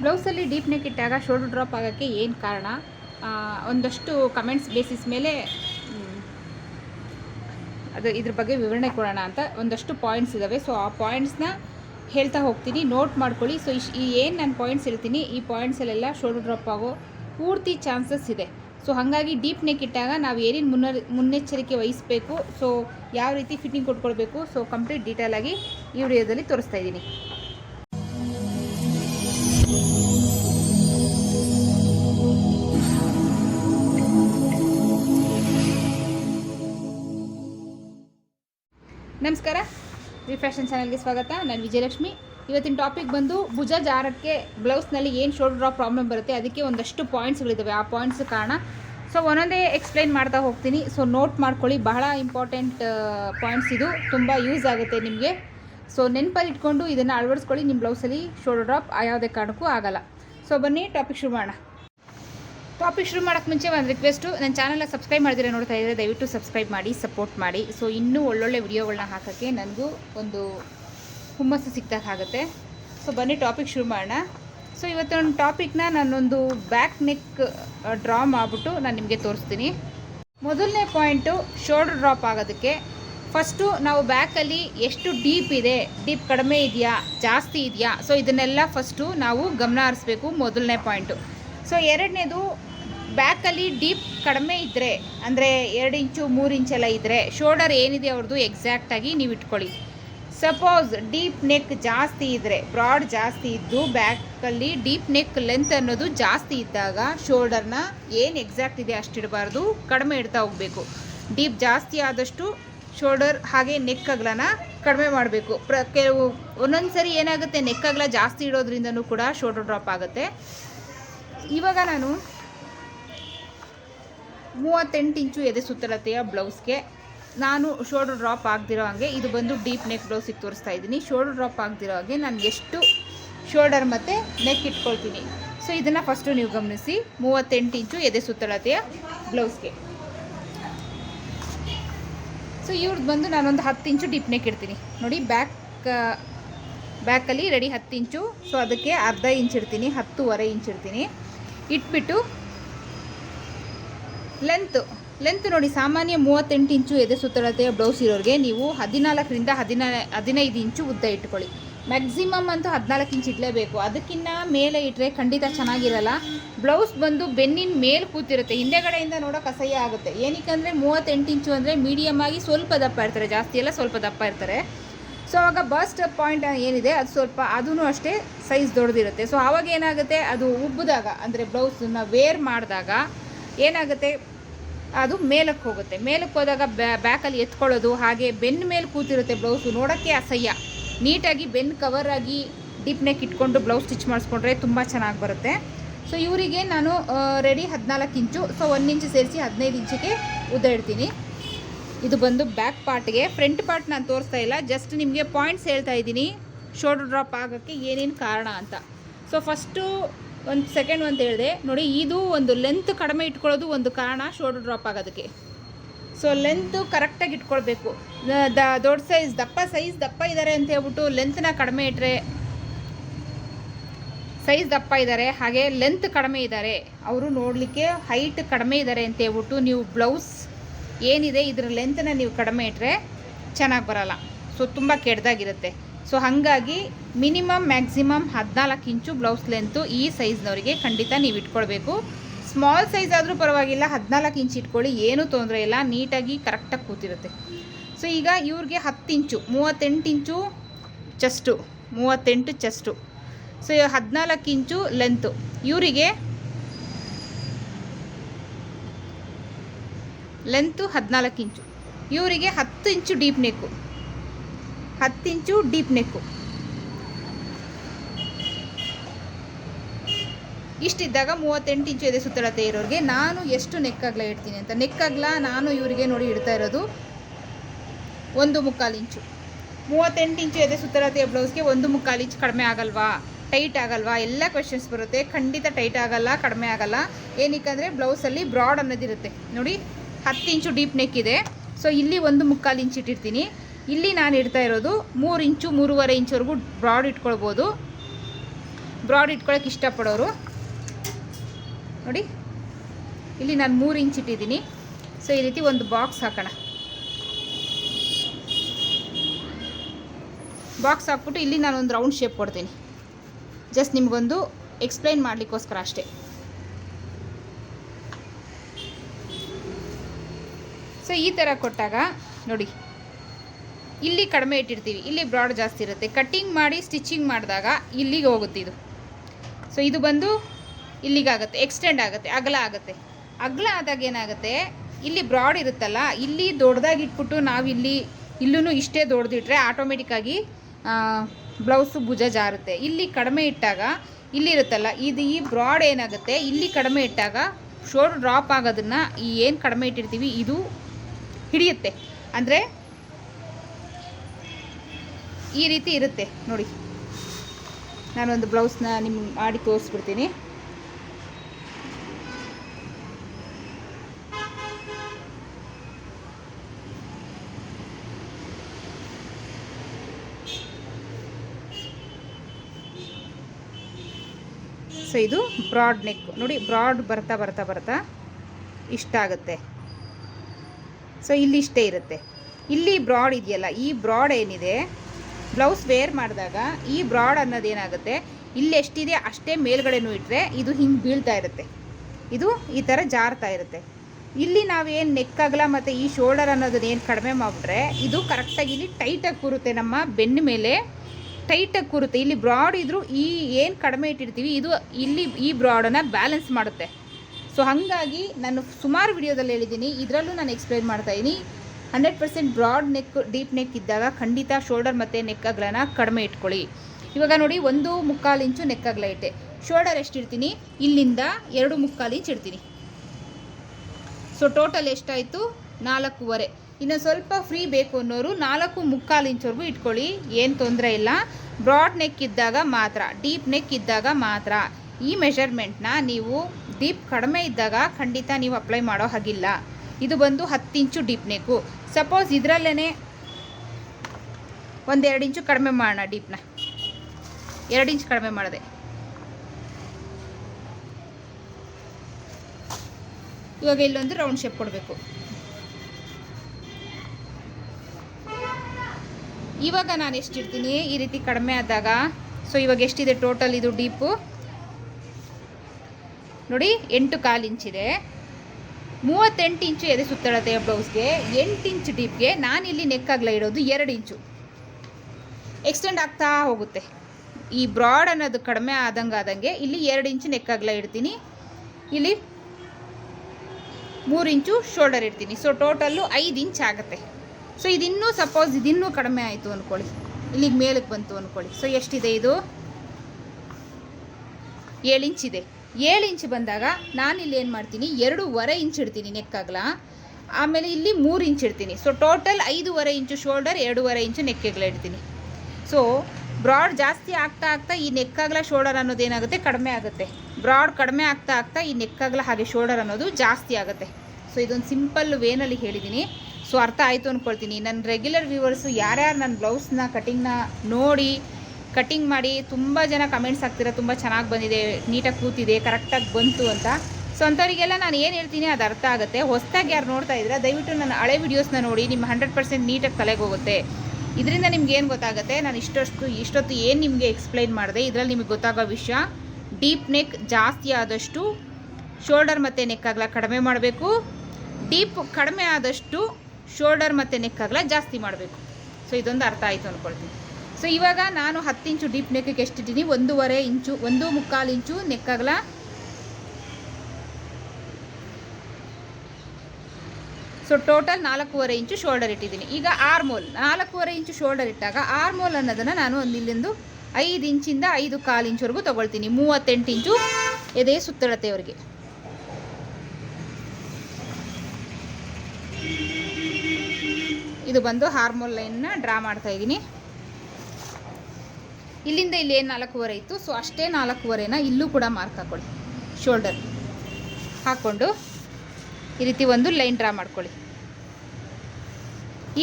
ಬ್ಲೌಸಲ್ಲಿ deep neck ಇಟ್ಟಾಗ shoulder drop ಆಗೋಕ್ಕೆ ಏನು ಕಾರಣ? ಒಂದಷ್ಟು ಕಮೆಂಟ್ಸ್ ಬೇಸಿಸ್ ಮೇಲೆ ಅದು ಇದ್ರ ಬಗ್ಗೆ ವಿವರಣೆ ಕೊಡೋಣ ಅಂತ ಒಂದಷ್ಟು ಪಾಯಿಂಟ್ಸ್ ಇದ್ದಾವೆ ಸೊ, ಆ ಪಾಯಿಂಟ್ಸ್ನ ಹೇಳ್ತಾ ಹೋಗ್ತೀನಿ. ನೋಟ್ ಮಾಡ್ಕೊಳ್ಳಿ. ಸೊ, ಇಶ್, ಈ ಏನು ನಾನು ಪಾಯಿಂಟ್ಸ್ ಹೇಳ್ತೀನಿ, ಈ ಪಾಯಿಂಟ್ಸಲ್ಲೆಲ್ಲ ಶೋಲ್ಡರ್ ಡ್ರಾಪ್ ಆಗೋ ಪೂರ್ತಿ ಚಾನ್ಸಸ್ ಇದೆ. ಸೊ, ಹಾಗಾಗಿ ಡೀಪ್ ನೆಕ್ ಇಟ್ಟಾಗ ನಾವು ಏನೇನು ಮುನ್ನ, ಮುನ್ನೆಚ್ಚರಿಕೆ ವಹಿಸಬೇಕು, ಸೊ, ಯಾವ ರೀತಿ ಫಿಟ್ಟಿಂಗ್ ಕೊಟ್ಕೊಳ್ಬೇಕು, ಸೊ, ಕಂಪ್ಲೀಟ್ ಡೀಟೇಲಾಗಿ ಈ ವಿಡಿಯೋದಲ್ಲಿ ತೋರಿಸ್ತಾ ಇದ್ದೀನಿ. ನಮಸ್ಕಾರ. ವಿ ಫ್ಯಾಷನ್ ಚಾನಲ್ಗೆ ಸ್ವಾಗತ. ನಾನು ವಿಜಯಲಕ್ಷ್ಮಿ. ಇವತ್ತಿನ ಟಾಪಿಕ್ ಬಂದು ಭುಜ ಜಾರಕ್ಕೆ ಬ್ಲೌಸ್ನಲ್ಲಿ ಏನು ಶೋಲ್ಡರ್ ಡ್ರಾಪ್ ಪ್ರಾಬ್ಲಮ್ ಬರುತ್ತೆ ಅದಕ್ಕೆ ಒಂದಷ್ಟು ಪಾಯಿಂಟ್ಸ್ಗಳಿದ್ದಾವೆ ಆ ಪಾಯಿಂಟ್ಸ್ ಕಾರಣ ಸೊ ಒಂದೊಂದೇ ಎಕ್ಸ್ಪ್ಲೈನ್ ಮಾಡ್ತಾ ಹೋಗ್ತೀನಿ. ಸೊ ನೋಟ್ ಮಾಡ್ಕೊಳ್ಳಿ. ಬಹಳ ಇಂಪಾರ್ಟೆಂಟ್ ಪಾಯಿಂಟ್ಸ್ ಇದು. ತುಂಬ ಯೂಸ್ ಆಗುತ್ತೆ ನಿಮಗೆ. ಸೊ ನೆನಪಲ್ಲಿ ಇಟ್ಕೊಂಡು ಇದನ್ನು ಅಳವಡಿಸ್ಕೊಳ್ಳಿ ನಿಮ್ಮ ಬ್ಲೌಸಲ್ಲಿ ಶೋಲ್ಡರ್ ಡ್ರಾಪ್ ಯಾವುದೇ ಕಾರಣಕ್ಕೂ ಆಗಲ್ಲ. ಸೊ ಬನ್ನಿ ಟಾಪಿಕ್ ಶುರು ಮಾಡೋಣ. ಟಾಪಿಕ್ ಶುರು ಮಾಡೋಕ್ಕೆ ಮುಂಚೆ ಒಂದು ರಿಕ್ವೆಸ್ಟು ನನ್ನ ಚಾನಲ್ನ ಸಬ್ಸ್ಕ್ರೈಬ್ ಮಾಡಿದ್ರೆ ನೋಡ್ತಾ ಇದ್ದರೆ ದಯವಿಟ್ಟು ಸಬ್ಸ್ಕ್ರೈಬ್ ಮಾಡಿ ಸಪೋರ್ಟ್ ಮಾಡಿ. ಸೊ ಇನ್ನೂ ಒಳ್ಳೊಳ್ಳೆ ವಿಡಿಯೋಗಳನ್ನ ಹಾಕೋಕ್ಕೆ ನನಗೂ ಒಂದು ಹುಮ್ಮಸ್ಸು ಸಿಕ್ತಾಗುತ್ತೆ ಸೊ ಬನ್ನಿ ಟಾಪಿಕ್ ಶುರು ಮಾಡೋಣ. ಸೊ ಇವತ್ತೊಂದು ಟಾಪಿಕ್ನ ನಾನೊಂದು ಬ್ಯಾಕ್ ನೆಕ್ ಡ್ರಾ ಮಾಡಿಬಿಟ್ಟು ನಾನು ನಿಮಗೆ ತೋರಿಸ್ತೀನಿ. ಮೊದಲನೇ ಪಾಯಿಂಟು ಶೋಲ್ಡರ್ ಡ್ರಾಪ್ ಆಗೋದಕ್ಕೆ ಫಸ್ಟು ನಾವು ಬ್ಯಾಕಲ್ಲಿ ಎಷ್ಟು ಡೀಪ್ ಇದೆ ಡೀಪ್ ಕಡಿಮೆ ಇದೆಯಾ, ಜಾಸ್ತಿ ಇದೆಯಾ? ಸೊ ಇದನ್ನೆಲ್ಲ ಫಸ್ಟು ನಾವು ಗಮನ ಹರಿಸ್ಬೇಕು ಮೊದಲನೇ ಪಾಯಿಂಟು ಸೊ ಎರಡನೇದು ಬ್ಯಾಕಲ್ಲಿ ಡೀಪ್ ಕಡಿಮೆ ಇದ್ದರೆ ಅಂದರೆ ಎರಡು ಇಂಚು, ಮೂರು ಇಂಚೆಲ್ಲ ಇದ್ದರೆ ಶೋಲ್ಡರ್ ಏನಿದೆ ಅವ್ರದ್ದು ಎಕ್ಸಾಕ್ಟಾಗಿ ನೀವು ಇಟ್ಕೊಳ್ಳಿ. ಸಪೋಸ್ ಡೀಪ್ ನೆಕ್ ಜಾಸ್ತಿ ಇದ್ದರೆ ಬ್ರಾಡ್ ಜಾಸ್ತಿ ಇದ್ದು ಬ್ಯಾಕಲ್ಲಿ ಡೀಪ್ ನೆಕ್ ಲೆಂತ್ ಅನ್ನೋದು ಜಾಸ್ತಿ ಇದ್ದಾಗ ಶೋಲ್ಡರ್ನ ಏನು ಎಕ್ಸಾಕ್ಟ್ ಇದೆ ಅಷ್ಟಿಡಬಾರ್ದು ಕಡಿಮೆ ಇಡ್ತಾ ಹೋಗಬೇಕು. ಡೀಪ್ ಜಾಸ್ತಿ ಆದಷ್ಟು ಶೋಲ್ಡರ್ ಹಾಗೆ ನೆಕ್ ಅಗಲನ ಕಡಿಮೆ ಮಾಡಬೇಕು. ಪ್ರ ಕೆಲವು, ಒಂದೊಂದು ಸರಿ ಏನಾಗುತ್ತೆ ನೆಕ್ ಅಗಲ ಜಾಸ್ತಿ ಇಡೋದ್ರಿಂದನೂ ಕೂಡ ಶೋಲ್ಡರ್ ಡ್ರಾಪ್ ಆಗುತ್ತೆ. ಇವಾಗ ನಾನು ಮೂವತ್ತೆಂಟು ಇಂಚು ಎದೆ ಸುತ್ತಳತೆಯ ಬ್ಲೌಸ್ಗೆ ನಾನು ಶೋಲ್ಡರ್ ಡ್ರಾಪ್ ಆಗದಿರೋ ಹಾಗೆ ಇದು ಬಂದು ಡೀಪ್ ನೆಕ್ ಬ್ಲೌಸಿಗೆ ತೋರಿಸ್ತಾ ಇದ್ದೀನಿ. ಶೋಲ್ಡರ್ ಡ್ರಾಪ್ ಆಗದಿರೋ ಹಾಗೆ ನಾನು ಎಷ್ಟು ಶೋಲ್ಡರ್ ಮತ್ತು ನೆಕ್ ಇಟ್ಕೊಳ್ತೀನಿ. ಸೊ ಇದನ್ನು ಫಸ್ಟು ನೀವು ಗಮನಿಸಿ. ಮೂವತ್ತೆಂಟು ಇಂಚು ಎದೆ ಸುತ್ತಳತೆಯ ಬ್ಲೌಸ್ಗೆ ಸೊ ಇವ್ರದ್ದು ಬಂದು ನಾನೊಂದು ಹತ್ತು ಇಂಚು ಡಿಪ್ನೇಕ್ ನೆಕ್ ಇಡ್ತೀನಿ ನೋಡಿ ಬ್ಯಾಕ್ ಬ್ಯಾಕಲ್ಲಿ ರೆಡಿ ಹತ್ತು ಇಂಚು. ಸೊ ಅದಕ್ಕೆ ಅರ್ಧ ಇಂಚ್ ಇಡ್ತೀನಿ, ಹತ್ತೂವರೆ ಇಂಚ್ ಇಡ್ತೀನಿ. ಇಟ್ಬಿಟ್ಟು ಲೆಂತು ಲೆಂತ್ ನೋಡಿ, ಸಾಮಾನ್ಯ ಮೂವತ್ತೆಂಟು ಇಂಚು ಎದೆ ಸುತ್ತಳತೆಯ ಬ್ಲೌಸ್ ಇರೋರಿಗೆ ನೀವು ಹದಿನಾಲ್ಕರಿಂದ ಹದಿನಾ, ಹದಿನೈದು ಇಂಚು ಉದ್ದ ಇಟ್ಕೊಳ್ಳಿ. ಮ್ಯಾಕ್ಸಿಮಮ್ ಅಂತೂ ಹದಿನಾಲ್ಕು ಇಂಚ್ ಇಡಲೇಬೇಕು. ಅದಕ್ಕಿಂತ ಮೇಲೆ ಇಟ್ಟರೆ ಖಂಡಿತ ಚೆನ್ನಾಗಿರಲ್ಲ. ಬ್ಲೌಸ್ ಬಂದು ಬೆನ್ನಿನ ಮೇಲೆ ಕೂತಿರುತ್ತೆ. ಹಿಂದೆಗಡೆಯಿಂದ ನೋಡೋಕೆ ಅಸಹ್ಯ ಆಗುತ್ತೆ. ಏನಕ್ಕೆ ಮೂವತ್ತೆಂಟು ಇಂಚು ಅಂದರೆ ಮೀಡಿಯಮ್ ಆಗಿ ಸ್ವಲ್ಪ ದಪ್ಪ ಇರ್ತಾರೆ. ಜಾಸ್ತಿ ಎಲ್ಲ ಸ್ವಲ್ಪ ದಪ್ಪ ಇರ್ತಾರೆ. ಸೊ ಆವಾಗ ಬಸ್ಟ್ ಪಾಯಿಂಟ್ ಏನಿದೆ, ಅದು ಸ್ವಲ್ಪ ಅದೂ ಅಷ್ಟೇ ಸೈಜ್ ದೊಡ್ಡದಿರುತ್ತೆ. ಸೊ ಆವಾಗ ಏನಾಗುತ್ತೆ, ಅದು ಉಬ್ಬಿದಾಗ, ಅಂದರೆ ಬ್ಲೌಸನ್ನು ವೇರ್ ಮಾಡಿದಾಗ ಏನಾಗುತ್ತೆ, ಅದು ಮೇಲಕ್ಕೆ ಹೋಗುತ್ತೆ. ಮೇಲಕ್ಕೆ ಹೋದಾಗ ಬ್ಯಾಕಲ್ಲಿ ಎತ್ಕೊಳ್ಳೋದು, ಹಾಗೆ ಬೆನ್ನ ಮೇಲೆ ಕೂತಿರುತ್ತೆ ಬ್ಲೌಸು ನೋಡೋಕ್ಕೆ ಅಸಹ್ಯ. ನೀಟಾಗಿ ಬೆನ್ ಕವರ್ ಆಗಿ ಡೀಪ್ ನೆಕ್ ಇಟ್ಕೊಂಡು ಬ್ಲೌಸ್ ಸ್ಟಿಚ್ ಮಾಡಿಸ್ಕೊಂಡ್ರೆ ತುಂಬ ಚೆನ್ನಾಗಿ ಬರುತ್ತೆ. ಸೊ ಇವರಿಗೆ ನಾನು ರೆಡಿ ಹದಿನಾಲ್ಕು ಇಂಚು. ಸೊ ಒಂದು ಇಂಚು ಸೇರಿಸಿ ಹದಿನೈದು ಇಂಚಿಗೆ ಉದ್ದ ಇಡ್ತೀನಿ ಇದು ಬಂದು ಬ್ಯಾಕ್ ಪಾರ್ಟ್ಗೆ ಫ್ರಂಟ್ ಪಾರ್ಟ್ ನಾನು ತೋರಿಸ್ತಾ ಇಲ್ಲ. ಜಸ್ಟ್ ನಿಮಗೆ ಪಾಯಿಂಟ್ಸ್ ಹೇಳ್ತಾ ಇದ್ದೀನಿ. ಶೋಲ್ಡರ್ ಡ್ರಾಪ್ ಆಗೋಕ್ಕೆ ಏನೇನು ಕಾರಣ ಅಂತ. ಸೊ ಫಸ್ಟು ಒಂದು ಸೆಕೆಂಡ್ ಅಂತ ಹೇಳಿದೆ. ನೋಡಿ, ಇದು ಒಂದು ಲೆಂತ್ ಕಡಿಮೆ ಇಟ್ಕೊಳ್ಳೋದು ಒಂದು ಕಾರಣ ಶೋಲ್ಡರ್ ಡ್ರಾಪ್ ಆಗೋದಕ್ಕೆ. ಸೊ ಲೆಂತು ಕರೆಕ್ಟಾಗಿ ಇಟ್ಕೊಳ್ಬೇಕು. ದ- ದೊಡ್ಡ ಸೈಜ್ ದಪ್ಪ ಸೈಜ್ ದಪ್ಪ ಇದ್ದಾರೆ ಅಂತ ಹೇಳ್ಬಿಟ್ಟು ಲೆಂತ್ನ ಕಡಿಮೆ ಇಟ್ಟರೆ ಸೈಜ್ ದಪ್ಪ ಇದ್ದಾರೆ ಹಾಗೆ ಲೆಂತ್ ಕಡಿಮೆ ಇದ್ದಾರೆ ಅವರು ನೋಡಲಿಕ್ಕೆ ಹೈಟ್ ಕಡಿಮೆ ಇದ್ದಾರೆ ಅಂತ ಹೇಳ್ಬಿಟ್ಟು ನೀವು ಬ್ಲೌಸ್ ಏನಿದೆ ಇದರ ಲೆಂತನ್ನ ನೀವು ಕಡಿಮೆ ಇಟ್ಟರೆ ಚೆನ್ನಾಗಿ ಬರಲ್ಲ. ಸೊ ತುಂಬ ಕೆಡ್ದಾಗಿರುತ್ತೆ. ಸೊ ಹಾಗಾಗಿ ಮಿನಿಮಮ್ ಮ್ಯಾಕ್ಸಿಮಮ್ ಹದಿನಾಲ್ಕು ಇಂಚು ಬ್ಲೌಸ್ ಲೆಂತು ಈ ಸೈಜ್ನವರಿಗೆ ಖಂಡಿತ ನೀವು ಇಟ್ಕೊಳ್ಬೇಕು. ಸ್ಮಾಲ್ ಸೈಜ್ ಆದರೂ ಪರವಾಗಿಲ್ಲ, ಹದಿನಾಲ್ಕು ಇಂಚ್ ಇಟ್ಕೊಳ್ಳಿ, ಏನೂ ತೊಂದರೆ ಇಲ್ಲ, ನೀಟಾಗಿ ಕರೆಕ್ಟಾಗಿ ಕೂತಿರುತ್ತೆ. ಸೊ ಈಗ ಇವ್ರಿಗೆ ಹತ್ತು ಇಂಚು, ಮೂವತ್ತೆಂಟು ಇಂಚು ಚೆಸ್ಟು ಮೂವತ್ತೆಂಟು ಚೆಸ್ಟು ಸೊ ಹದಿನಾಲ್ಕು ಇಂಚು ಲೆಂತು ಇವರಿಗೆ ಲೆಂತು ಹದಿನಾಲ್ಕು ಇಂಚು. ಇವರಿಗೆ ಹತ್ತು ಇಂಚು ಡೀಪ್ ನೆಕ್ಕು ಹತ್ತು ಇಂಚು ಡೀಪ್ ನೆಕ್ಕು ಇಷ್ಟಿದ್ದಾಗ ಮೂವತ್ತೆಂಟು ಇಂಚು ಎದೆ ಸುತ್ತಳತೆ ಇರೋರಿಗೆ ನಾನು ಎಷ್ಟು ನೆಕ್ಕಾಗ್ಲ ಇಡ್ತೀನಿ ಅಂತ. ನೆಕ್ಕಾಗ್ಲ ನಾನು ಇವರಿಗೆ ನೋಡಿ ಇಡ್ತಾ ಇರೋದು ಒಂದು ಮುಕ್ಕಾಲು ಇಂಚು. ಮೂವತ್ತೆಂಟು ಇಂಚು ಎದೆ ಸುತ್ತಳತೆಯ ಬ್ಲೌಸ್ಗೆ ಒಂದು ಮುಕ್ಕಾಲು ಇಂಚು ಕಡಿಮೆ ಆಗಲ್ವಾ? ಟೈಟ್ ಆಗಲ್ವಾ? ಎಲ್ಲ ಕ್ವೆಶನ್ಸ್ ಬರುತ್ತೆ. ಖಂಡಿತ ಟೈಟ್ ಆಗಲ್ಲ, ಕಡಿಮೆ ಆಗಲ್ಲ. ಏನಕ್ಕಂದರೆ ಬ್ಲೌಸಲ್ಲಿ ಬ್ರಾಡ್ ಅನ್ನೋದಿರುತ್ತೆ ನೋಡಿ, ಹತ್ತು ಇಂಚು ಡೀಪ್ ನೆಕ್ ಇದೆ. ಸೊ ಇಲ್ಲಿ ಒಂದು ಮುಕ್ಕಾಲು ಇಂಚು ಇಟ್ಟಿರ್ತೀನಿ. ಇಲ್ಲಿ ನಾನು ಇಡ್ತಾ ಇರೋದು ಮೂರು ಇಂಚು ಮೂರುವರೆ ಇಂಚ್ವರೆಗೂ ಬ್ರಾಡ್ ಇಟ್ಕೊಳ್ಬೋದು. ಬ್ರಾಡ್ ಇಟ್ಕೊಳ್ಳೋಕೆ ಇಷ್ಟಪಡೋರು. ನೋಡಿ. ಇಲ್ಲಿ ನಾನು ಮೂರು ಇಂಚ್ ಇಟ್ಟಿದ್ದೀನಿ. ಸೊ ಈ ರೀತಿ ಒಂದು ಬಾಕ್ಸ್ ಹಾಕೋಣ. ಬಾಕ್ಸ್ ಹಾಕ್ಬಿಟ್ಟು ಇಲ್ಲಿ ನಾನು ಒಂದು ರೌಂಡ್ ಶೇಪ್ ಕೊಡ್ತೀನಿ. ಜಸ್ಟ್ ನಿಮಗೊಂದು ಎಕ್ಸ್ಪ್ಲೈನ್ ಮಾಡಲಿಕ್ಕೋಸ್ಕರ ಅಷ್ಟೇ. ಸೊ ಈ ಥರ ಕೊಟ್ಟಾಗ ನೋಡಿ. ಇಲ್ಲಿ ಕಡಿಮೆ ಇಟ್ಟಿರ್ತೀವಿ. ಇಲ್ಲಿ ಬ್ರಾಡ್ ಜಾಸ್ತಿ ಇರುತ್ತೆ. ಕಟ್ಟಿಂಗ್ ಮಾಡಿ ಸ್ಟಿಚಿಂಗ್ ಮಾಡಿದಾಗ ಇಲ್ಲಿಗೆ ಹೋಗುತ್ತೆ ಇದು. ಸೊ ಇದು ಬಂದು ಇಲ್ಲಿಗಾಗುತ್ತೆ ಎಕ್ಸ್ಟೆಂಡ್ ಆಗುತ್ತೆ, ಅಗಲ ಆಗುತ್ತೆ. ಅಗಲ ಆದಾಗ ಏನಾಗುತ್ತೆ, ಇಲ್ಲಿ ಬ್ರಾಡ್ ಇರುತ್ತಲ್ಲ, ಇಲ್ಲಿ ದೊಡ್ಡದಾಗಿ ಇಟ್ಬಿಟ್ಟು ನಾವು ಇಲ್ಲಿ ಇಲ್ಲೂ ಇಷ್ಟೇ ದೊಡ್ಡದಿಟ್ರೆ ಆಟೋಮೆಟಿಕ್ಕಾಗಿ ಬ್ಲೌಸು ಭುಜ ಜಾರುತ್ತೆ. ಇಲ್ಲಿ ಕಡಿಮೆ ಇಟ್ಟಾಗ ಇಲ್ಲಿರುತ್ತಲ್ಲ ಇದು ಈ ಬ್ರಾಡ್ ಏನಾಗುತ್ತೆ, ಇಲ್ಲಿ ಕಡಿಮೆ ಇಟ್ಟಾಗ ಶೋಲ್ಡ್ ಡ್ರಾಪ್ ಆಗೋದನ್ನು ಈ ಏನು ಕಡಿಮೆ ಇಟ್ಟಿರ್ತೀವಿ, ಇದು ಹಿಡಿಯುತ್ತೆ. ಅಂದರೆ, ಈ ರೀತಿ ಇರುತ್ತೆ, ನೋಡಿ. ನಾನೊಂದು ಬ್ಲೌಸ್ನ ನಿಮ್ಗೆ ಮಾಡಿ ತೋರಿಸ್ಬಿಡ್ತೀನಿ. ಇದು ಬ್ರಾಡ್ ನೆಕ್ ನೋಡಿ, ಬ್ರಾಡ್ ಬರ್ತಾ ಬರ್ತಾ ಬರ್ತಾ ಇಷ್ಟ ಆಗುತ್ತೆ. ಸೊ ಇಲ್ಲಿ ಇಷ್ಟೇ ಇರುತ್ತೆ. ಇಲ್ಲಿ ಬ್ರಾಡ್ ಇದೆಯಲ್ಲ, ಈ ಬ್ರಾಡ್ ಏನಿದೆ, ಬ್ಲೌಸ್ ವೇರ್ ಮಾಡಿದಾಗ ಈ ಬ್ರಾಡ್ ಅನ್ನೋದೇನಾಗುತ್ತೆ ಇಲ್ಲಿ ಎಷ್ಟಿದೆ ಅಷ್ಟೇ ಮೇಲ್ಗಡೆನೂ ಇಟ್ಟರೆ ಇದು ಹಿಂಗೆ ಬೀಳ್ತಾ ಇರುತ್ತೆ. ಇದು ಈ ಥರ ಜಾರ್ತಾ ಇರುತ್ತೆ. ಇಲ್ಲಿ ನಾವೇನು ನೆಕ್ ಆಗಲ್ಲ ಮತ್ತು ಈ ಶೋಲ್ಡರ್ ಅನ್ನೋದನ್ನ ಏನು ಕಡಿಮೆ ಮಾಡಿಬಿಟ್ರೆ, ಇದು ಕರೆಕ್ಟಾಗಿ ಇಲ್ಲಿ ಟೈಟಾಗಿ ಕೂರುತ್ತೆ ನಮ್ಮ ಬೆನ್ನ ಮೇಲೆ. ಟೈಟಾಗಿ ಕೂರುತ್ತೆ. ಇಲ್ಲಿ ಬ್ರಾಡ್ ಇದ್ದರೂ ಈ ಏನು ಕಡಿಮೆ ಇಟ್ಟಿರ್ತೀವಿ, ಇದು ಇಲ್ಲಿ ಈ ಬ್ರಾಡನ್ನು ಬ್ಯಾಲೆನ್ಸ್ ಮಾಡುತ್ತೆ. ಸೊ ಹಾಗಾಗಿ ನಾನು ಸುಮಾರು ವಿಡಿಯೋದಲ್ಲಿ ಹೇಳಿದ್ದೀನಿ. ಇದರಲ್ಲೂ ನಾನು ಎಕ್ಸ್ಪ್ಲೈನ್ ಮಾಡ್ತಾ ಇದ್ದೀನಿ hundred percent broad neck deep neck ಇದ್ದಾಗ ಖಂಡಿತ ಶೋಲ್ಡರ್ ಮತ್ತು ನೆಕ್ ಅಗಲನ ಕಡಿಮೆ ಇಟ್ಕೊಳ್ಳಿ. ಇವಾಗ ನೋಡಿ, ಒಂದು ಮುಕ್ಕಾಲು ಇಂಚು ನೆಕ್ ಅಗಲ ಇಟ್ಟೆ. ಶೋಲ್ಡರ್ ಎಷ್ಟಿರ್ತೀನಿ ಇಲ್ಲಿಂದ ಎರಡು ಮುಕ್ಕಾಲು ಇಂಚ್ ಇಡ್ತೀನಿ. ಸೊ ಟೋಟಲ್ ಎಷ್ಟಾಯಿತು? ನಾಲ್ಕೂವರೆ. ಇನ್ನು ಸ್ವಲ್ಪ ಫ್ರೀ ಬೇಕು ಅನ್ನೋರು ನಾಲ್ಕು ಮುಕ್ಕಾಲು ಇಂಚ್ವರೆಗೂ ಇಟ್ಕೊಳ್ಳಿ. ಏನು ತೊಂದರೆ ಇಲ್ಲ. ಬ್ರಾಡ್ ನೆಕ್ ಇದ್ದಾಗ ಮಾತ್ರ ಡೀಪ್ ನೆಕ್ ಇದ್ದಾಗ ಮಾತ್ರ. ಈ ಮೆಷರ್ಮೆಂಟ್ನ ನೀವು ಡೀಪ್ ಕಡಿಮೆ ಇದ್ದಾಗ ಖಂಡಿತ ನೀವು ಅಪ್ಲೈ ಮಾಡೋ ಹಾಗಿಲ್ಲ. ಇದು ಬಂದು ಹತ್ತು ಇಂಚು ಡೀಪ್ ನೆಕ್ಕು ಸಪೋಸ್ ಇದರಲ್ಲೇ ಒಂದು ಎರಡು ಇಂಚು ಕಡಿಮೆ ಮಾಡೋಣ ಡೀಪ್ನ ಎರಡು ಇಂಚು ಕಡಿಮೆ ಮಾಡಿದೆ. ಇವಾಗ ಇಲ್ಲೊಂದು ರೌಂಡ್ ಶೇಪ್ ಕೊಡಬೇಕು. ಇವಾಗ ನಾನು ಎಷ್ಟಿಡ್ತೀನಿ? ಈ ರೀತಿ ಕಡಿಮೆ ಆದಾಗ ಸೊ ಇವಾಗ ಎಷ್ಟಿದೆ ಟೋಟಲ್ ಇದು ಡೀಪು ನೋಡಿ, ಎಂಟು ಕಾಲು ಇಂಚಿದೆ ಮೂವತ್ತೆಂಟು ಇಂಚು ಎದೆ ಸುತ್ತಳತೆ ಬ್ಲೌಸ್ಗೆ ಎಂಟು ಇಂಚ್ ಡೀಪ್ಗೆ ನಾನಿಲ್ಲಿ ನೆಕ್ ಅಗಲ ಇಡೋದು ಎರಡು ಇಂಚು ಎಕ್ಸ್ಟೆಂಡ್ ಆಗ್ತಾ ಹೋಗುತ್ತೆ. ಈ ಬ್ರಾಡ್ ಅನ್ನೋದು ಕಡಿಮೆ ಆದಂಗೆ ಆದಂಗೆ ಇಲ್ಲಿ ಎರಡು ಇಂಚು ನೆಕ್ ಅಗಲ ಇಡ್ತೀನಿ. ಇಲ್ಲಿ ಮೂರು ಇಂಚು ಶೋಲ್ಡರ್ ಇಡ್ತೀನಿ. ಸೊ ಟೋಟಲ್ಲು ಐದು ಇಂಚ್ ಆಗುತ್ತೆ. ಸೊ ಇದಿನ್ನೂ ಸಪೋಸ್ ಇದಿನ್ನೂ ಕಡಿಮೆ ಆಯಿತು ಅಂದ್ಕೊಳ್ಳಿ ಇಲ್ಲಿಗೆ ಮೇಲಕ್ಕೆ ಬಂತು ಅಂದ್ಕೊಳ್ಳಿ ಸೊ ಎಷ್ಟಿದೆ ಇದು? ಏಳು ಇದೆ. ಏಳು ಇಂಚ್ ಬಂದಾಗ ನಾನು ಇಲ್ಲಿ ಏನು ಮಾಡ್ತೀನಿ? ಎರಡೂವರೆ ಇಂಚ್ ಇಡ್ತೀನಿ ನೆಕ್ಕಾಗಲ ಆಮೇಲೆ ಇಲ್ಲಿ ಮೂರು ಇಂಚ್ ಇಡ್ತೀನಿ. ಸೊ ಟೋಟಲ್ ಐದೂವರೆ ಇಂಚು ಶೋಲ್ಡರ್ ಎರಡೂವರೆ ಇಂಚು ನೆಕ್ಕೆಗ್ಲ ಇಡ್ತೀನಿ. ಸೊ ಬ್ರಾಡ್ ಜಾಸ್ತಿ ಆಗ್ತಾ ಆಗ್ತಾ ಈ ನೆಕ್ಕಾಗಲ ಶೋಲ್ಡರ್ ಅನ್ನೋದು ಏನಾಗುತ್ತೆ? ಕಡಿಮೆ ಆಗುತ್ತೆ. ಬ್ರಾಡ್ ಕಡಿಮೆ ಆಗ್ತಾ ಆಗ್ತಾ ಈ ನೆಕ್ಕಾಗಲ ಹಾಗೆ ಶೋಲ್ಡರ್ ಅನ್ನೋದು ಜಾಸ್ತಿ ಆಗುತ್ತೆ. ಸೊ ಇದೊಂದು ಸಿಂಪಲ್ ವೇನಲ್ಲಿ ಹೇಳಿದ್ದೀನಿ ಸೊ ಅರ್ಥ ಆಯಿತು ಅಂದ್ಕೊಳ್ತೀನಿ ನನ್ನ ರೆಗ್ಯುಲರ್ ವ್ಯೂವರ್ಸು ಯಾರ್ಯಾರು ನನ್ನ ಬ್ಲೌಸ್ನ ಕಟಿಂಗ್ನ ನೋಡಿ ಕಟಿಂಗ್ ಮಾಡಿ ತುಂಬ ಜನ ಕಮೆಂಟ್ಸ್ ಹಾಕ್ತೀರ, ತುಂಬ ಚೆನ್ನಾಗಿ ಬಂದಿದೆ, ನೀಟಾಗಿ ಕೂತಿದೆ ಕರೆಕ್ಟಾಗಿ ಬಂತು ಅಂತ. ಸೊ ಅಂಥವರಿಗೆಲ್ಲ ನಾನು ಏನು ಹೇಳ್ತೀನಿ ಅದು ಅರ್ಥ ಆಗುತ್ತೆ. ಹೊಸದಾಗಿ ಯಾರು ನೋಡ್ತಾ ಇದ್ದೀರಾ ದಯವಿಟ್ಟು ನನ್ನ ಹಳೆ ವೀಡಿಯೋಸ್ನ ನೋಡಿ ನಿಮ್ಮ ಹಂಡ್ರೆಡ್ ಪರ್ಸೆಂಟ್ ನೀಟಾಗಿ ತಲೆಗೆ ಹೋಗುತ್ತೆ. ಇದರಿಂದ ನಿಮ್ಗೆ ಏನು ಗೊತ್ತಾಗುತ್ತೆ? ನಾನು ಇಷ್ಟಷ್ಟು, ಇಷ್ಟೊತ್ತು ಏನು ನಿಮಗೆ ಎಕ್ಸ್ಪ್ಲೈನ್ ಮಾಡಿದೆ, ಇದರಲ್ಲಿ ನಿಮಗೆ ಗೊತ್ತಾಗೋ ವಿಷಯ ಡೀಪ್ ನೆಕ್ ಜಾಸ್ತಿ ಆದಷ್ಟು ಶೋಲ್ಡರ್ ಮತ್ತು ನೆಕ್ ಆಗಲ ಕಡಿಮೆ ಮಾಡಬೇಕು. ಡೀಪ್ ಕಡಿಮೆ ಆದಷ್ಟು ಶೋಲ್ಡರ್ ಮತ್ತು ನೆಕ್ ಅಗಲ ಜಾಸ್ತಿ ಮಾಡಬೇಕು. ಸೊ ಇದೊಂದು ಅರ್ಥ ಆಯಿತು ಅಂದ್ಕೊಳ್ತೀನಿ ಸೊ ಇವಾಗ ನಾನು ಹತ್ತು ಇಂಚು ಡೀಪ್ ನೆಕ್ಗೆ ಎಷ್ಟಿದ್ದೀನಿ ಒಂದೂವರೆ ಇಂಚು, ಒಂದು ಮುಕ್ಕಾಲು ಇಂಚು ನೆಕ್ ಅಗಲ. ಸೊ ಟೋಟಲ್ ನಾಲ್ಕೂವರೆ ಇಂಚು ಶೋಲ್ಡರ್ ಇಟ್ಟಿದ್ದೀನಿ. ಈಗ ಆರ್ಮೋಲ್ ನಾಲ್ಕೂವರೆ ಇಂಚು ಶೋಲ್ಡರ್ ಇಟ್ಟಾಗ ಆರ್ಮೋಲ್ ಅನ್ನೋದನ್ನು ನಾನು ಇಲ್ಲಿಂದು ಐದು ಇಂಚಿಂದ ಐದು ಕಾಲು ಇಂಚುವರೆಗೂ ತೊಗೊಳ್ತೀನಿ. ಮೂವತ್ತೆಂಟು ಇಂಚು ಎದೆ ಸುತ್ತಳತೆಯವರೆಗೆ. ಇದು ಬಂದು ಹಾರ್ಮೋನ್ ಲೈನ್ನ ಡ್ರಾ ಮಾಡ್ತಾ ಇದ್ದೀನಿ. ಇಲ್ಲಿಂದ ಇಲ್ಲಿ ಏನು ನಾಲ್ಕೂವರೆ ಇತ್ತು? ಸೊ ಅಷ್ಟೇ ನಾಲ್ಕೂವರೆನ ಇಲ್ಲೂ ಕೂಡ ಮಾರ್ಕ್ ಹಾಕ್ಕೊಳ್ಳಿ ಶೋಲ್ಡರ್ ಹಾಕ್ಕೊಂಡು ಈ ರೀತಿ ಒಂದು ಲೈನ್ ಡ್ರಾ ಮಾಡ್ಕೊಳ್ಳಿ.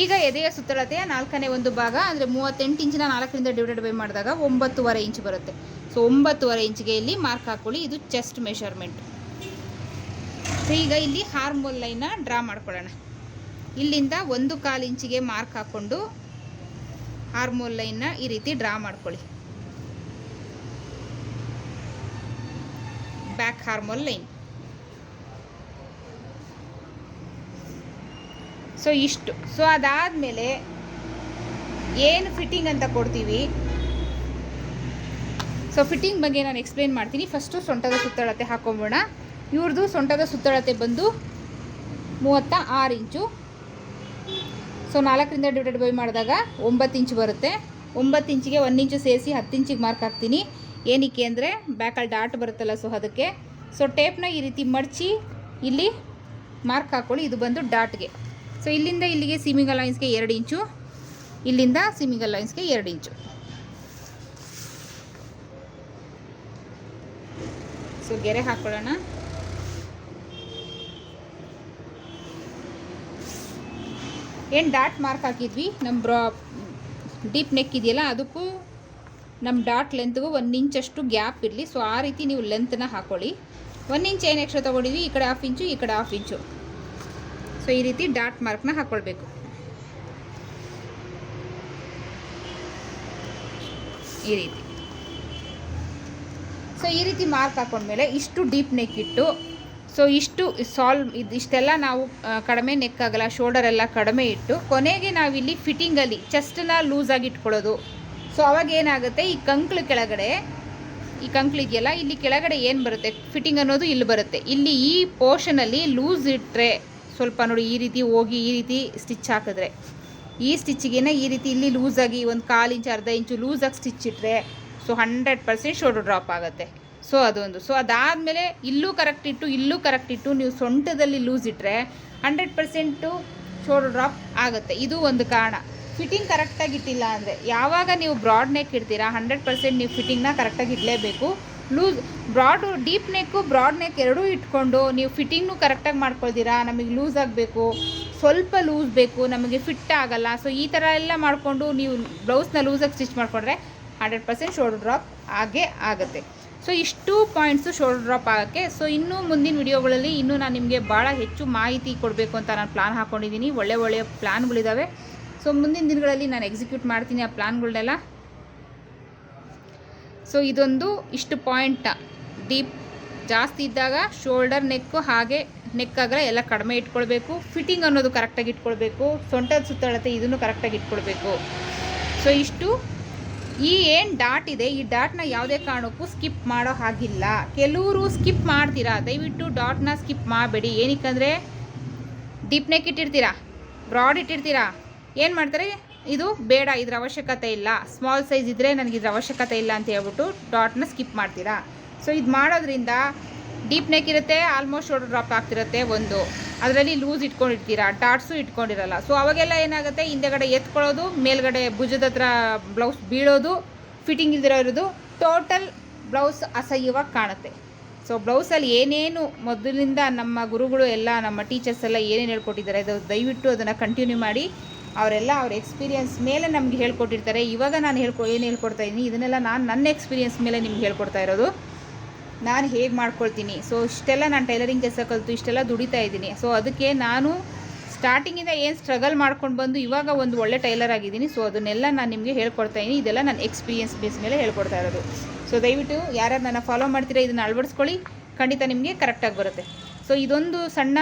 ಈಗ ಎದೆಯ ಸುತ್ತಳತೆಯ ನಾಲ್ಕನೇ ಒಂದು ಭಾಗ, ಅಂದರೆ ಮೂವತ್ತೆಂಟು ಇಂಚಿನ ನಾಲ್ಕರಿಂದ ಡಿವೈಡೆಡ್ ಬೈ ಮಾಡಿದಾಗ ಒಂಬತ್ತುವರೆ ಇಂಚ್ ಬರುತ್ತೆ. ಸೊ ಒಂಬತ್ತುವರೆ ಇಂಚ್ಗೆ ಇಲ್ಲಿ ಮಾರ್ಕ್ ಹಾಕೊಳ್ಳಿ. ಇದು ಚೆಸ್ಟ್ ಮೆಷರ್ಮೆಂಟ್ ಸೊ ಈಗ ಇಲ್ಲಿ ಹಾರ್ಮೋನ್ ಲೈನ್ನ ಡ್ರಾ ಮಾಡ್ಕೊಳ್ಳೋಣ. ಇಲ್ಲಿಂದ ಒಂದು ಕಾಲು ಇಂಚಿಗೆ ಮಾರ್ಕ್ ಹಾಕ್ಕೊಂಡು ಹಾರ್ಮೋಲ್ ಲೈನ್ನ ಈ ರೀತಿ ಡ್ರಾ ಮಾಡ್ಕೊಳ್ಳಿ. Back armhole line. ಸೊ, ಇಷ್ಟು. ಸೊ, ಅದಾದಮೇಲೆ ಏನು ಫಿಟ್ಟಿಂಗ್ ಅಂತ ಕೊಡ್ತೀವಿ? ಸೊ, ಫಿಟ್ಟಿಂಗ್ ಬಗ್ಗೆ ನಾನು ಎಕ್ಸ್ಪ್ಲೇನ್ ಮಾಡ್ತೀನಿ. ಫಸ್ಟು ಸೊಂಟದ ಸುತ್ತಳತೆ ಹಾಕೊಂಬೋಣ. ಇವ್ರದ್ದು ಸೊಂಟದ ಸುತ್ತಳತೆ ಬಂದು ಮೂವತ್ತ ಆರು ಇಂಚು. ಸೊ ನಾಲ್ಕರಿಂದ ಡಿವೈಡೆಡ್ ಬೈ ಮಾಡಿದಾಗ ಒಂಬತ್ತು ಇಂಚು ಬರುತ್ತೆ. ಒಂಬತ್ತು ಇಂಚಿಗೆ ಒಂದು ಇಂಚು ಸೇರಿಸಿ ಹತ್ತು ಇಂಚಿಗೆ ಮಾರ್ಕ್ ಹಾಕ್ತೀನಿ. ಏನಕ್ಕೆ ಅಂದರೆ ಬ್ಯಾಕಲ್ಲಿ ಡಾಟ್ ಬರುತ್ತಲ್ಲ ಸೊ ಅದಕ್ಕೆ. ಸೊ ಟೇಪ್ನ ಈ ರೀತಿ ಮಡಚಿ ಇಲ್ಲಿ ಮಾರ್ಕ್ ಹಾಕ್ಕೊಳ್ಳಿ ಇದು ಬಂದು ಡಾಟ್ಗೆ ಸೊ ಇಲ್ಲಿಂದ ಇಲ್ಲಿಗೆ ಸೀಮಿಂಗ್ ಅಲೈನ್ಸ್ಗೆ ಎರಡು ಇಂಚು. ಇಲ್ಲಿಂದ ಸೀಮಿಂಗ್ ಅಲೈನ್ಸ್ಗೆ ಎರಡು ಇಂಚು. ಸೊ ಗೆರೆ ಹಾಕ್ಕೊಳ್ಳೋಣ ಏನು ಡಾಟ್ ಮಾರ್ಕ್ ಹಾಕಿದ್ವಿ? ನಮ್ಮ ಬ್ರಾ ಡೀಪ್ ನೆಕ್ ಇದೆಯಲ್ಲ, ಅದಕ್ಕೂ ನಮ್ಮ ಡಾಟ್ ಲೆಂತ್ಗೂ ಒಂದು ಇಂಚಷ್ಟು ಗ್ಯಾಪ್ ಇರಲಿ. ಸೊ ಆ ರೀತಿ ನೀವು ಲೆಂತ್ನ ಹಾಕೊಳ್ಳಿ. ಒಂದು ಇಂಚ್ ಏನು ಎಕ್ಸ್ಟ್ರಾ ತೊಗೊಂಡಿದ್ವಿ? ಈ ಕಡೆ ಹಾಫ್ ಇಂಚು ಈ ಕಡೆ ಹಾಫ್ ಇಂಚು ಸೊ ಈ ರೀತಿ ಡಾಟ್ ಮಾರ್ಕ್ನ ಹಾಕ್ಕೊಳ್ಬೇಕು ಈ ರೀತಿ. ಸೊ ಈ ರೀತಿ ಮಾರ್ಕ್ ಹಾಕೊಂಡ್ಮೇಲೆ ಇಷ್ಟು ಡೀಪ್ ನೆಕ್ ಇಟ್ಟು ಸೊ ಇಷ್ಟು ಸಾಲ್ವ್ ಇದು ಇಷ್ಟೆಲ್ಲ ನಾವು ಕಡಿಮೆ ನೆಕ್ ಆಗಲ್ಲ ಶೋಲ್ಡರ್ ಎಲ್ಲ ಕಡಿಮೆ ಇಟ್ಟು, ಕೊನೆಗೆ ನಾವಿಲ್ಲಿ ಫಿಟ್ಟಿಂಗಲ್ಲಿ ಚೆಸ್ಟನ್ನ ಲೂಸಾಗಿ ಇಟ್ಕೊಳ್ಳೋದು. ಸೊ ಅವಾಗ ಏನಾಗುತ್ತೆ? ಈ ಕಂಕ್ಳು ಕೆಳಗಡೆ, ಈ ಕಂಕ್ಳು ಇದೆಯಲ್ಲ ಇಲ್ಲಿ ಕೆಳಗಡೆ ಏನು ಬರುತ್ತೆ? ಫಿಟ್ಟಿಂಗ್ ಅನ್ನೋದು ಇಲ್ಲಿ ಬರುತ್ತೆ. ಇಲ್ಲಿ ಈ ಪೋರ್ಷನಲ್ಲಿ ಲೂಸ್ ಇಟ್ಟರೆ ಸ್ವಲ್ಪ ನೋಡಿ, ಈ ರೀತಿ ಹೋಗಿ, ಈ ರೀತಿ ಸ್ಟಿಚ್ ಹಾಕಿದ್ರೆ. ಈ ಸ್ಟಿಚ್ಚಿಗೆನ ಈ ರೀತಿ ಇಲ್ಲಿ ಲೂಸಾಗಿ ಒಂದು ಕಾಲು ಇಂಚು, ಅರ್ಧ ಇಂಚು ಲೂಸಾಗಿ ಸ್ಟಿಚ್ ಇಟ್ಟರೆ so hundred percent shoulder drop ಆಗುತ್ತೆ. ಸೊ ಅದೊಂದು. ಸೊ ಅದಾದಮೇಲೆ ಇಲ್ಲೂ ಕರೆಕ್ಟ್ ಇಟ್ಟು, ಇಲ್ಲೂ ಕರೆಕ್ಟ್ ಇಟ್ಟು ನೀವು ಸೊಂಟದಲ್ಲಿ ಲೂಸ್ ಇಟ್ಟರೆ ಹಂಡ್ರೆಡ್ ಪರ್ಸೆಂಟು ಶೋಲ್ಡರ್ ಡ್ರಾಪ್ ಆಗುತ್ತೆ. ಇದು ಒಂದು ಕಾರಣ. ಫಿಟ್ಟಿಂಗ್ ಕರೆಕ್ಟಾಗಿ ಇಟ್ಟಿಲ್ಲ ಅಂದರೆ ಯಾವಾಗ ನೀವು ಬ್ರಾಡ್ ನೆಕ್ ಇಡ್ತೀರಾ ಹಂಡ್ರೆಡ್ ಪರ್ಸೆಂಟ್ ನೀವು ಫಿಟ್ಟಿಂಗ್ನ ಕರೆಕ್ಟಾಗಿ ಇಡಲೇಬೇಕು. Loose broad deep neck broad neck ಎರಡೂ ಇಟ್ಕೊಂಡು ನೀವು ಫಿಟ್ಟಿಂಗ್ನು ಕರೆಕ್ಟಾಗಿ ಮಾಡ್ಕೊಳ್ತೀರಾ, ನಮಗೆ ಲೂಸ್ ಆಗಬೇಕು, ಸ್ವಲ್ಪ ಲೂಸ್ ಬೇಕು, ನಮಗೆ ಫಿಟ್ ಆಗಲ್ಲ. ಸೊ ಈ ಥರ ಎಲ್ಲ ಮಾಡಿಕೊಂಡು ನೀವು ಬ್ಲೌಸ್ನ ಲೂಸಾಗಿ ಸ್ಟಿಚ್ ಮಾಡಿಕೊಂಡ್ರೆ ಹಂಡ್ರೆಡ್ ಪರ್ಸೆಂಟ್ ಶೋಲ್ಡರ್ ಡ್ರಾಪ್ ಆಗೇ ಆಗುತ್ತೆ. ಸೊ ಇಷ್ಟು ಪಾಯಿಂಟ್ಸು ಶೋಲ್ಡರ್ ಡ್ರಾಪ್ ಆಗೋಕ್ಕೆ. ಸೊ ಇನ್ನೂ ಮುಂದಿನ ವಿಡಿಯೋಗಳಲ್ಲಿ ಇನ್ನೂ ನಾನು ನಿಮಗೆ ಭಾಳ ಹೆಚ್ಚು ಮಾಹಿತಿ ಕೊಡಬೇಕು ಅಂತ ನಾನು ಪ್ಲಾನ್ ಹಾಕ್ಕೊಂಡಿದ್ದೀನಿ ಒಳ್ಳೆ ಒಳ್ಳೆಯ ಪ್ಲ್ಯಾನ್ಗಳಿದ್ದಾವೆ ಸೊ ಮುಂದಿನ ದಿನಗಳಲ್ಲಿ ನಾನು ಎಕ್ಸಿಕ್ಯೂಟ್ ಮಾಡ್ತೀನಿ ಆ ಪ್ಲ್ಯಾನ್ಗಳನ್ನೆಲ್ಲ ಸೊ ಇದೊಂದು ಇಷ್ಟು ಪಾಯಿಂಟ್ ಡೀಪ್ ಜಾಸ್ತಿ ಇದ್ದಾಗ ಶೋಲ್ಡರ್ ನೆಕ್ಕು ಹಾಗೆ ನೆಕ್ ಆಗ್ರೆ ಎಲ್ಲ ಕಡಿಮೆ ಇಟ್ಕೊಳ್ಬೇಕು. ಫಿಟ್ಟಿಂಗ್ ಅನ್ನೋದು ಕರೆಕ್ಟಾಗಿ ಇಟ್ಕೊಳ್ಬೇಕು. ಸೊಂಟದ ಸುತ್ತಳತೆ ಇದನ್ನು ಕರೆಕ್ಟಾಗಿ ಇಟ್ಕೊಳ್ಬೇಕು. ಸೊ ಇಷ್ಟು ಈ ಏನು ಡಾಟ್ ಇದೆ, ಈ ಡಾಟ್ನ ಯಾವುದೇ ಕಾರಣಕ್ಕೂ ಸ್ಕಿಪ್ ಮಾಡೋ ಹಾಗಿಲ್ಲ. ಕೆಲವರು ಸ್ಕಿಪ್ ಮಾಡ್ತೀರಾ? ದಯವಿಟ್ಟು ಡಾಟ್ನ ಸ್ಕಿಪ್ ಮಾಡಬೇಡಿ. ಏನಕ್ಕಂದರೆ ಡೀಪ್ ನೆಕ್ ಇಟ್ಟಿರ್ತೀರಾ? ಬ್ರಾಡ್ ಇಟ್ಟಿರ್ತೀರಾ? ಏನು ಮಾಡ್ತಾರೆ? ಇದು ಬೇಡ, ಇದ್ರ ಅವಶ್ಯಕತೆ ಇಲ್ಲ. ಸ್ಮಾಲ್ ಸೈಜ್ ಇದ್ದರೆ ನನಗೆ ಇದ್ರ ಅವಶ್ಯಕತೆ ಇಲ್ಲ ಅಂತ ಹೇಳ್ಬಿಟ್ಟು ಡಾಟ್ನ ಸ್ಕಿಪ್ ಮಾಡ್ತೀರಾ? ಸೊ ಇದು ಮಾಡೋದ್ರಿಂದ ಡೀಪ್ ನೆಕ್ ಇರುತ್ತೆ, ಆಲ್ಮೋಸ್ಟ್ ಶೋಲ್ಡರ್ ಡ್ರಾಪ್ ಆಗ್ತಿರುತ್ತೆ ಒಂದು. ಅದರಲ್ಲಿ ಲೂಸ್ ಇಟ್ಕೊಂಡಿರ್ತೀರಾ ಡಾಟ್ಸು ಇಟ್ಕೊಂಡಿರಲ್ಲ. ಸೊ ಅವಾಗೆಲ್ಲ ಏನಾಗುತ್ತೆ ಹಿಂದೆಗಡೆ ಎತ್ಕೊಳ್ಳೋದು, ಮೇಲ್ಗಡೆ ಭುಜದ ಹತ್ರ ಬ್ಲೌಸ್ ಬೀಳೋದು ಫಿಟ್ಟಿಂಗ್ ಇಲ್ದಿರೋ ಇರೋದು ಟೋಟಲ್ ಬ್ಲೌಸ್ ಅಸಹ್ಯವಾಗಿ ಕಾಣುತ್ತೆ. ಸೊ ಬ್ಲೌಸಲ್ಲಿ ಏನೇನು ಮೊದಲಿಂದ ನಮ್ಮ ಗುರುಗಳು ಎಲ್ಲ, ನಮ್ಮ ಟೀಚರ್ಸ್ ಎಲ್ಲ ಏನೇನು ಹೇಳ್ಕೊಟ್ಟಿದ್ದಾರೆ, ಅದು ದಯವಿಟ್ಟು ಅದನ್ನು ಕಂಟಿನ್ಯೂ ಮಾಡಿ. ಅವರೆಲ್ಲ ಅವ್ರ ಎಕ್ಸ್ಪೀರಿಯನ್ಸ್ ಮೇಲೆ ನಮ್ಗೆ ಹೇಳ್ಕೊಟ್ಟಿರ್ತಾರೆ. ಇವಾಗ ನಾನು ಹೇಳ್ಕೊ, ಏನು ಹೇಳ್ಕೊಡ್ತಾ ಇದ್ದೀನಿ ಇದನ್ನೆಲ್ಲ ನಾನು ನನ್ನ ಎಕ್ಸ್ಪೀರಿಯನ್ಸ್ ಮೇಲೆ ನಿಮ್ಗೆ ಹೇಳ್ಕೊಡ್ತಾ ಇರೋದು. ನಾನು ಹೇಗೆ ಮಾಡ್ಕೊಳ್ತೀನಿ? ಸೊ ಇಷ್ಟೆಲ್ಲ ನಾನು ಟೈಲರಿಂಗ್ ಕೆಲಸ ಕಲಿತು, ಇಷ್ಟೆಲ್ಲ ದುಡಿತಾ ಇದ್ದೀನಿ. ಸೊ ಅದಕ್ಕೆ ನಾನು ಸ್ಟಾರ್ಟಿಂಗಿಂದ ಏನು ಸ್ಟ್ರಗಲ್ ಮಾಡ್ಕೊಂಡು ಬಂದು ಇವಾಗ ಒಂದು ಒಳ್ಳೆ ಟೈಲರ್ ಆಗಿದ್ದೀನಿ. ಸೊ ಅದನ್ನೆಲ್ಲ ನಾನು ನಿಮಗೆ ಹೇಳ್ಕೊಡ್ತಾ ಇದ್ದೀನಿ. ಇದೆಲ್ಲ ನನ್ನ ಎಕ್ಸ್ಪೀರಿಯನ್ಸ್ ಬೇಸ್ ಮೇಲೆ ಹೇಳ್ಕೊಡ್ತಾ ಇರೋದು. ಸೊ ದಯವಿಟ್ಟು ಯಾರ್ಯಾರು ನನ್ನ ಫಾಲೋ ಮಾಡ್ತೀರಾ, ಇದನ್ನು ಅಳವಡಿಸ್ಕೊಳ್ಳಿ. ಖಂಡಿತ ನಿಮಗೆ ಕರೆಕ್ಟಾಗಿ ಬರುತ್ತೆ. ಸೊ ಇದೊಂದು ಸಣ್ಣ,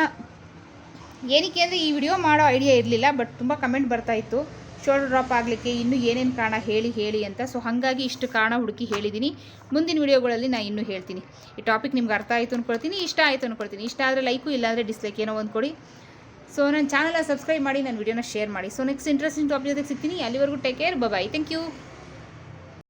ಏನಕ್ಕೆ ಅಂದರೆ ಈ ವಿಡಿಯೋ ಮಾಡೋ ಐಡಿಯಾ ಇರಲಿಲ್ಲ ಬಟ್ ತುಂಬ ಕಮೆಂಟ್ ಬರ್ತಾ ಇತ್ತು. ಶೋಲ್ಡರ್ ಡ್ರಾಪ್ ಆಗಲಿಕ್ಕೆ ಇನ್ನೂ ಏನೇನು ಕಾರಣ ಹೇಳಿ ಹೇಳಿ ಅಂತ. ಸೊ ಹಾಗಾಗಿ ಇಷ್ಟು ಕಾರಣ ಹುಡುಕಿ ಹೇಳಿದ್ದೀನಿ ಮುಂದಿನ ವಿಡಿಯೋಗಳಲ್ಲಿ ನಾನು ಇನ್ನೂ ಹೇಳ್ತೀನಿ. ಈ ಟಾಪಿಕ್ ನಿಮ್ಗೆ ಅರ್ಥ ಆಯಿತು ಅಂದ್ಕೊಳ್ತೀನಿ ಇಷ್ಟ ಆಯಿತು ಅಂದ್ಕೊಳ್ತೀನಿ ಇಷ್ಟ ಆದರೆ ಲೈಕು ಇಲ್ಲಾಂದರೆ ಡಿಸ್ಲೈಕ್ ಏನೋ ಒಂದು ಕೊಡಿ. ಸೊ ನನ್ನ ಚಾನಲ್ನ ಸಬ್ಸ್ಕ್ರೈಬ್ ಮಾಡಿ ನನ್ನ ವಿಡಿಯೋನ ಶೇರ್ ಮಾಡಿ. ಸೊ ನೆಕ್ಸ್ಟ್ ಇಂಟ್ರೆಸ್ಟಿಂಗ್ ಟಾಪಿಕ್ ಜೊತೆಗೆ ಸಿಗ್ತೀನಿ. ಅಲ್ಲಿವರೆಗೂ take care bye thank you